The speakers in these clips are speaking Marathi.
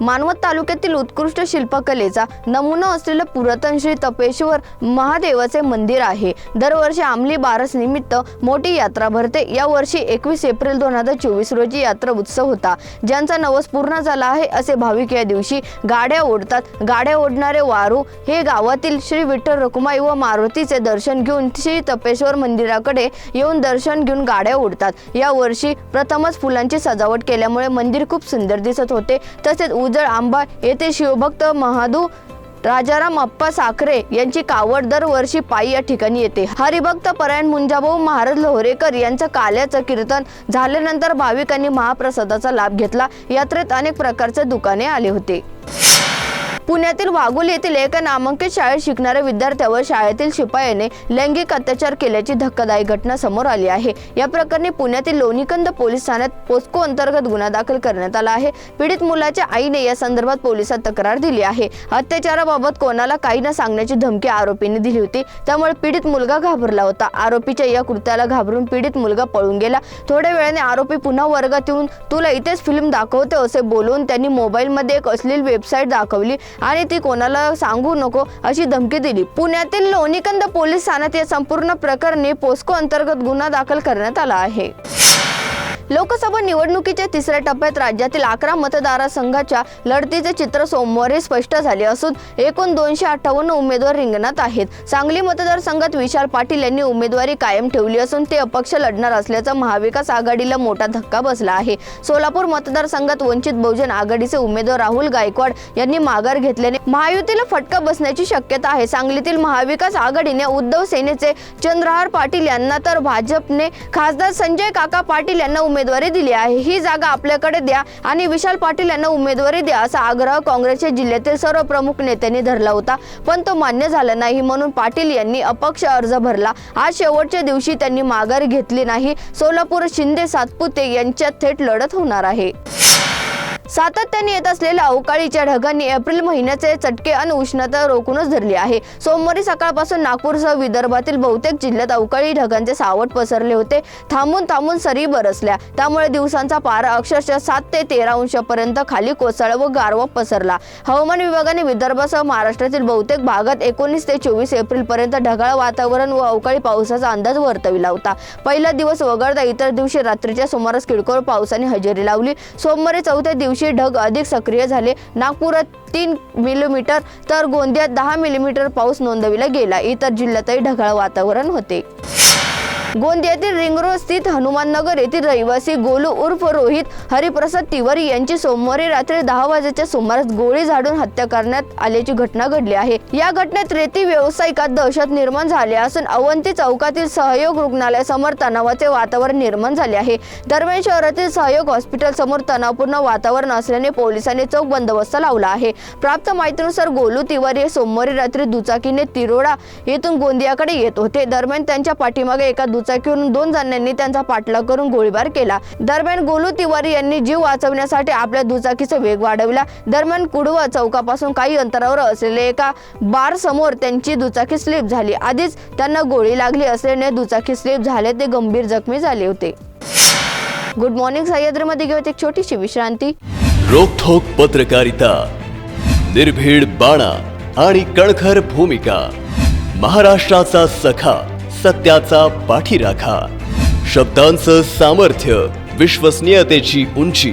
मानवत तालुक्यातील उत्कृष्ट शिल्पकलेचा नमुना असलेलं पुरातन श्री तपेश्वर महादेवाचे मंदिर आहे. दरवर्षी आमली बारस निमित्त मोठी यात्रा भरते. या वर्षी एकवीस एप्रिल दोन हजार चोवीस रोजी यात्रा उत्सव होता. ज्यांचा नवस पूर्ण झाला आहे असे भाविक या दिवशी गाड्या ओढतात. गाड्या ओढणारे वारू हे गावातील श्री विठ्ठल रखुमाई व मारुतीचे दर्शन घेऊन श्री तपेश्वर मंदिराकडे येऊन दर्शन घेऊन गाड्या ओढतात. या वर्षी प्रथमच फुलांची सजावट केल्यामुळे मंदिर खूप सुंदर दिसत होते. तसेच उजळ आंबा येथे शिवभक्त महादू राजाराम अप्पा साखरे यांची कावड दरवर्षी पायी या ठिकाणी येते. हरिभक्त परायण मुंजाभाऊ महाराज लोहरेकर यांचं काल्याचं कीर्तन झाल्यानंतर भाविकांनी महाप्रसादाचा लाभ घेतला. यात्रेत अनेक प्रकारचे दुकाने आले होते. पुण्यातील वाघोली येथील एका नामांकित शाळेत शिकणाऱ्या विद्यार्थ्यावर शाळेतील शिपायाने लैंगिक अत्याचार केल्याची धक्कादायक घटना समोर आली आहे. या प्रकरणी पुण्यातील लोणीकंद पोलीस ठाण्यात पोस्को अंतर्गत गुन्हा दाखल करण्यात आला आहे. पीडित मुलाच्या आईने या संदर्भात पोलिसात तक्रार दिली आहे. अत्याचाराबाबत कोणाला काही न सांगण्याची धमकी आरोपीने दिली होती. त्यामुळे पीडित मुलगा घाबरला होता. आरोपीच्या या कृत्याला घाबरून पीडित मुलगा पळून गेला. थोड्या वेळाने आरोपी पुन्हा वर्गात येऊन तुला इथेच फिल्म दाखवते असे बोलून त्यांनी मोबाईलमध्ये एक अश्लील वेबसाईट दाखवली. आणि ती कोणाला सांगू नको अशी धमकी दिली. पुण्यातील लोणीकंद पोलीस ठाण्यात या संपूर्ण प्रकरणी पोस्को अंतर्गत गुन्हा दाखल करण्यात आला आहे. लोकसभा निवडणुकीच्या तिसऱ्या टप्प्यात राज्यातील अकरा मतदारसंघाच्या लढतीचे चित्र सोमवारी स्पष्ट झाले असून एकूण दोनशे अठ्ठावन्न उमेदवार रिंगणात आहेत. सांगली मतदारसंघात विशाल पाटील यांनी उमेदवारी कायम ठेवली असून ते अपक्ष लढणार असल्याचा महाविकास आघाडीला मोठा धक्का बसला आहे. सोलापूर मतदारसंघात वंचित बहुजन आघाडीचे उमेदवार राहुल गायकवाड यांनी माघार घेतल्याने महायुतीला फटका बसण्याची शक्यता आहे. सांगलीतील महाविकास आघाडीने उद्धव सेनेचे चंद्रहार पाटील यांना तर भाजपने खासदार संजय काका पाटील यांना उमेदवार उमेदवारी दिली आहे. ही जागा आपल्याकडे द्या आणि विशाल पाटील यांना उमेदवारी द्या असा आग्रह काँग्रेसच्या जिल्ह्यातील सर्व प्रमुख नेत्यांनी धरला होता. पण तो मान्य झाला नाही म्हणून पाटील यांनी अपक्ष अर्ज भरला. आज शेवटच्या दिवशी त्यांनी माघार घेतली नाही. सोलापूर शिंदे सातपुते यांच्यात थेट लढत होणार आहे. सातत्याने येत असलेल्या अवकाळीच्या ढगांनी एप्रिल महिन्याचे चटके आणि उष्णता रोखूनच धरली आहे. सोमवारी सकाळपासून नागपूरसह विदर्भातील बहुतेक जिल्ह्यात अवकाळी ढगांचे सावट पसरले होते. थांबून थांबून सरी बरसल्या. त्यामुळे दिवसांचा पारा अक्षरशः सात ते तेरा अंशापर्यंत खाली कोसळ व गारवा पसरला. हवामान विभागाने विदर्भासह महाराष्ट्रातील बहुतेक भागात एकोणीस ते चोवीस एप्रिल पर्यंत ढगाळ वातावरण व अवकाळी पावसाचा अंदाज वर्तविला होता. पहिला दिवस वगळता इतर दिवशी रात्रीच्या सुमारास किरकोळ पावसाने हजेरी लावली. सोमवारी चौथ्या दिवशी ढग अधिक सक्रिय झाले. नागपुरात तीन मिलीमीटर तर गोंदियात दहा मिलीमीटर पाऊस नोंदविला गेला. इतर जिल्ह्यातही ढगाळ वातावरण होते. गोंदियातील रिंगरोड स्थित हनुमाननगर येथील रहिवासी गोलू उर्फ रोहित हरिप्रसाद तिवारी यांची सोमवारी रात्री दहा वाजेच्या सुमारास गोळी झाडून हत्या करण्यात आल्याची घटना घडली आहे. या घटनेत रेती व्यावसायिकात दहशत निर्माण झाली असून अवंती चौकातील सहयोग रुग्णालयासमोर तणावाचे वातावरण निर्माण झाले आहे. दरम्यान शहरातील सहयोग हॉस्पिटल समोर तणावपूर्ण वातावरण असल्याने पोलिसांनी चौक बंदोबस्त लावला आहे. प्राप्त माहितीनुसार गोलू तिवारी हे सोमवारी रात्री दुचाकीने तिरोडा येथून गोंदियाकडे येत होते. दरम्यान त्यांच्या पाठीमागे एका दुचाकीवरून दोन जणांनी त्यांचा पाठलाग करून गोळीबार केला. दरम्यान गोलू तिवारी यांनी जीव वाचवण्यासाठी आपल्या दुचाकीचा वेग वाढवला. दरम्यान कुडवा चौकापासून काही अंतरावर असलेले एका बार समोर त्यांची दुचाकी स्लिप झाली. आधीच त्यांना गोळी लागली असल्याने दुचाकी स्लिप झाले ते गंभीर जखमी झाले होते. गुड मॉर्निंग सह्याद्रीमध्ये घेऊन एक छोटीशी विश्रांती. रोखोक पत्रकारिता निर्भीड बाणा आणि कणखर भूमिका महाराष्ट्राचा सखा. सत्याचा पाठीराखा. शब्दांचं सामर्थ्य विश्वसनीयतेची उंची.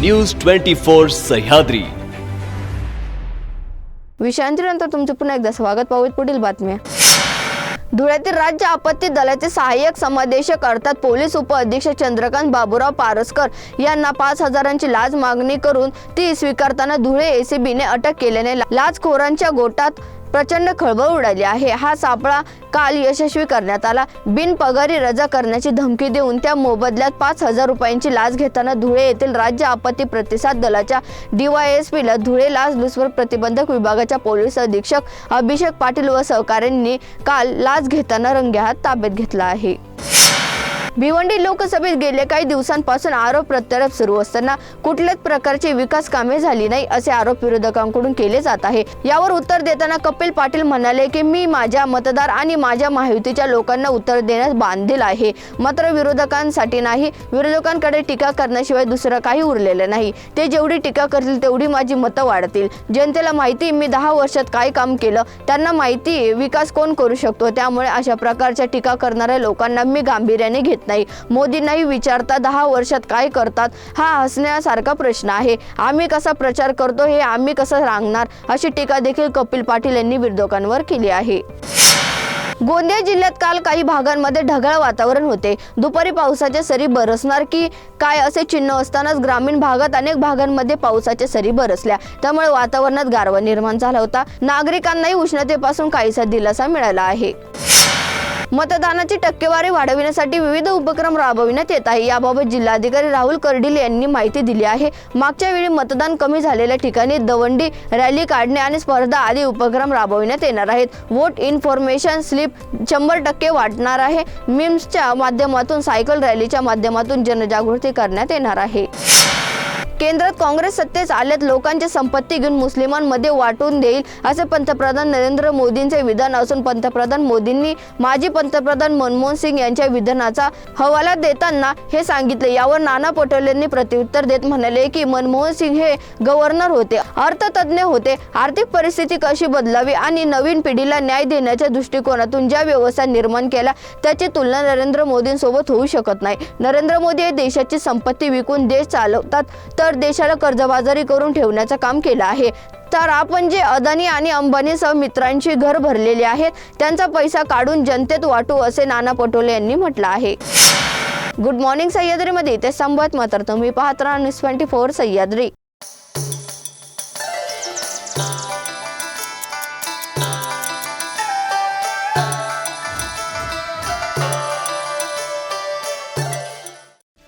News twenty four Sahyadri. विश्रांतीनंतर तुमचं पुन्हा एकदा स्वागत. पाहूत पुढील बातम्या. धुळ्यातील राज्य आपत्ती दलाचे सहाय्यक समादेशक अर्थात पोलीस उपअधीक्षक चंद्रकांत बाबूराव पारसकर यांना पाच हजारांची लाच मागणी करून ती स्वीकारताना धुळे एसीबीने अटक केल्याने लाचखोरांच्या गोटात प्रचंड खळबळ उडाली आहे. हा सापळा काल यशस्वी करण्यात आला. बिनपगारी रजा करण्याची धमकी देऊन त्या मोबदल्यात पाच हजार रुपयांची लाच घेताना धुळे येथील राज्य आपत्ती प्रतिसाद दलाच्या डीवायएसपीला धुळे लाचलुचपत प्रतिबंधक विभागाच्या पोलीस अधीक्षक अभिषेक पाटील व सहकाऱ्यांनी काल लाच घेताना रंगेहात ताब्यात घेतला आहे. भिवंडी लोकसभेत गेल्या काही दिवसांपासून आरोप प्रत्यारोप सुरू असताना कुठल्याच प्रकारची विकास कामे झाली नाही असे आरोप विरोधकांकडून केले जात आहे. यावर उत्तर देताना कपिल पाटील म्हणाले की मी माझ्या मतदार आणि माझ्या माहितीच्या लोकांना उत्तर देण्यास बांधील आहे. मात्र विरोधकांसाठी नाही. विरोधकांकडे टीका करण्याशिवाय दुसरं काही उरलेलं नाही. ते जेवढी टीका करतील तेवढी माझी मतं वाढतील. जनतेला माहिती मी दहा वर्षात काय काम केलं. त्यांना माहिती विकास कोण करू शकतो? त्यामुळे अशा प्रकारच्या टीका करणाऱ्या लोकांना मी गांभीर्याने घेत नाही. मोदींनाही विचारता दहा वर्षात काय करतात हा हसण्यासारखा प्रश्न आहे. आम्ही कसा प्रचार करतो हे आम्ही कसं रांगणार अशी टीका देखील कपिल पाटील यांनी विरोधकांवर केली आहे. गोंदिया जिल्ह्यात काल काही भागांमध्ये ढगाळ वातावरण होते. दुपारी पावसाच्या सरी बरसणार की काय असे चिन्ह असतानाच ग्रामीण भागात अनेक भागांमध्ये पावसाच्या सरी बरसल्या. त्यामुळे वातावरणात गारवा निर्माण झाला होता. नागरिकांनाही उष्णतेपासून काहीसा दिलासा मिळाला आहे. मतदानाची टक्केवारी वाढविण्यासाठी विविध उपक्रम राबविण्यात येत आहे. याबाबत जिल्हाधिकारी राहुल कर्डील यांनी माहिती दिली आहे. मागच्या वेळी मतदान कमी झालेल्या ठिकाणी दवंडी रॅली काढणे आणि स्पर्धा आदी उपक्रम राबविण्यात येणार आहेत. वोट इन्फॉर्मेशन स्लिप शंभर टक्के वाटणार आहे. मिम्सच्या माध्यमातून सायकल रॅलीच्या माध्यमातून जनजागृती करण्यात येणार आहे. केंद्रात काँग्रेस सत्तेत आल्यात लोकांची संपत्ती घेऊन मुस्लिमांमध्ये वाटून देईल असे पंतप्रधान नरेंद्र मोदींचे विधान असून पंतप्रधान मोदींनी माजी पंतप्रधान मनमोहन सिंग यांच्या विधानाचा हवाला देताना हे सांगितले. यावर नाना पटोलेंनी प्रत्युत्तर देत म्हणाले की मनमोहन सिंग हे गव्हर्नर होते अर्थतज्ञ होते आर्थिक परिस्थिती कशी बदलावी आणि नवीन पिढीला न्याय देण्याच्या दृष्टिकोनातून ज्या व्यवस्था निर्माण केल्या त्याची तुलना नरेंद्र मोदींसोबत होऊ शकत नाही. नरेंद्र मोदी हे देशाची संपत्ती विकून देश चालवतात तर देशाला कर्जबाजारी करून ठेवण्याचं काम केलं आहे. तर आपण जे अदानी आणि अंबानीसह मित्रांची घर भरलेले आहेत त्यांचा पैसा काढून जनतेत वाटू असे नाना पटोले यांनी म्हटलं आहे. गुड मॉर्निंग सह्याद्रीमध्ये. ते संवाद मात्र तुम्ही पाहत राहा. News twenty four Sahyadri.